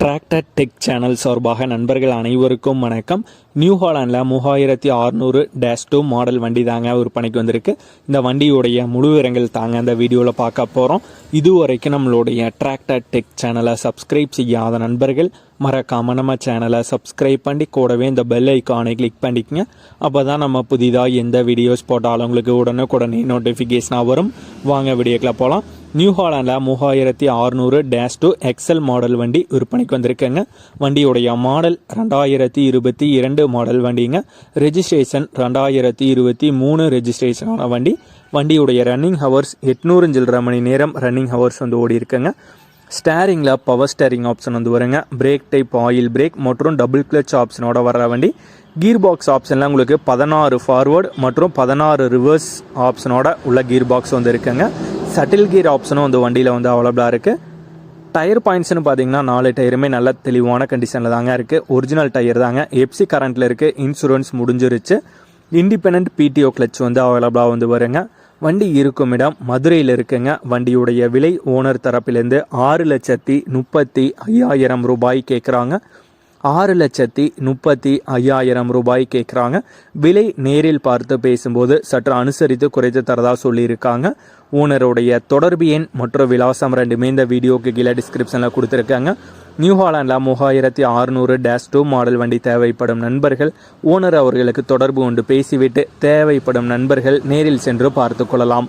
Tractor tech channel சார்பாக நண்பர்கள் அனைவருக்கும் வணக்கம். நியூ ஹாலாண்டில் மூவாயிரத்தி அறுநூறு டேஷ் டூ மாடல் வண்டி தாங்க விற்பனைக்கு வந்திருக்கு. இந்த வண்டியுடைய முழு விவரங்கள் தாங்க இந்த வீடியோவில் பார்க்க போகிறோம் இதுவரைக்கும் நம்மளுடைய டிராக்டர் டெக் சேனலை சப்ஸ்கிரைப் செய்யாத நண்பர்கள் மறக்காமல் நம்ம சேனலை சப்ஸ்கிரைப் பண்ணி கூடவே இந்த பெல் ஐக்கானை கிளிக் பண்ணிக்கங்க. அப்போ தான் நம்ம புதிதாக எந்த வீடியோஸ் போட்டாலும் உங்களுக்கு உடனுக்குடனே நோட்டிஃபிகேஷனாக வரும். வாங்க வீடியோக்கில் போகலாம் நியூ ஹாலாண்டில் மூவாயிரத்தி அறுநூறு டேஷ் டூ எக்ஸல் மாடல் வண்டி விற்பனைக்கு வந்திருக்குங்க. வண்டியுடைய மாடல் ரெண்டாயிரத்தி இருபத்தி இரண்டு மாடல் வண்டிங்க. ரெஜிஸ்ட்ரேஷன் ரெண்டாயிரத்தி இருபத்தி மூணு ரெஜிஸ்ட்ரேஷனான வண்டி. வண்டியுடைய ரன்னிங் ஹவர்ஸ் எட்நூறு சில்லரை மணி நேரம் ரன்னிங் ஹவர்ஸ் வந்து ஓடி இருக்குங்க ஸ்டேரிங்கில் பவர் ஸ்டேரிங் ஆப்ஷன் வந்து வருங்க. பிரேக் டைப் ஆயில் பிரேக் மற்றும் டபுள் கிளச் ஆப்ஷனோட வர வண்டி. கீர் பாக்ஸ் ஆப்ஷனில் உங்களுக்கு பதினாறு ஃபார்வர்டு மற்றும் பதினாறு ரிவர்ஸ் ஆப்ஷனோட உள்ள கீர் பாக்ஸ் வந்து இருக்குங்க. சட்டில் கீர் ஆப்ஷனும் வந்து வண்டியில் வந்து அவைலபிளாக இருக்குது டயர் பாயிண்ட்ஸ்னு பார்த்தீங்கன்னா நாலு டயருமே நல்ல தெளிவான கண்டிஷனில் தாங்க இருக்குது ஒரிஜினல் டயர் தாங்க. எப்சி கரண்ட்டில் இருக்குது இன்சூரன்ஸ் முடிஞ்சிருச்சு. இண்டிபெண்ட் பிடிஓ கிளச் வந்து அவைலபிளாக வந்து வருங்க. வண்டி இருக்கும் இடம் மதுரையில் இருக்குங்க. வண்டியுடைய விலை ஓனர் தரப்பிலேருந்து ஆறு லட்சத்தி முப்பத்தி ஐயாயிரம் ரூபாய் கேட்குறாங்க ஆறு லட்சத்தி முப்பத்தி ஐயாயிரம் ரூபாய் கேட்குறாங்க. விலை நேரில் பார்த்து பேசும்போது சற்று அனுசரித்து குறைத்து தரதா சொல்லியிருக்காங்க. ஓனருடைய தொடர்பு எண் மற்றும் விலாசம் ரெண்டுமே இந்த வீடியோக்கு கீழே டிஸ்கிரிப்ஷனில் கொடுத்துருக்காங்க. நியூ ஹாலாண்டில் மூவாயிரத்தி அறுநூறு டேஷ் டூ மாடல் வண்டி தேவைப்படும் நண்பர்கள் ஓனர் அவர்களுக்கு தொடர்பு கொண்டு பேசிவிட்டு தேவைப்படும் நண்பர்கள் நேரில் சென்று பார்த்து கொள்ளலாம்.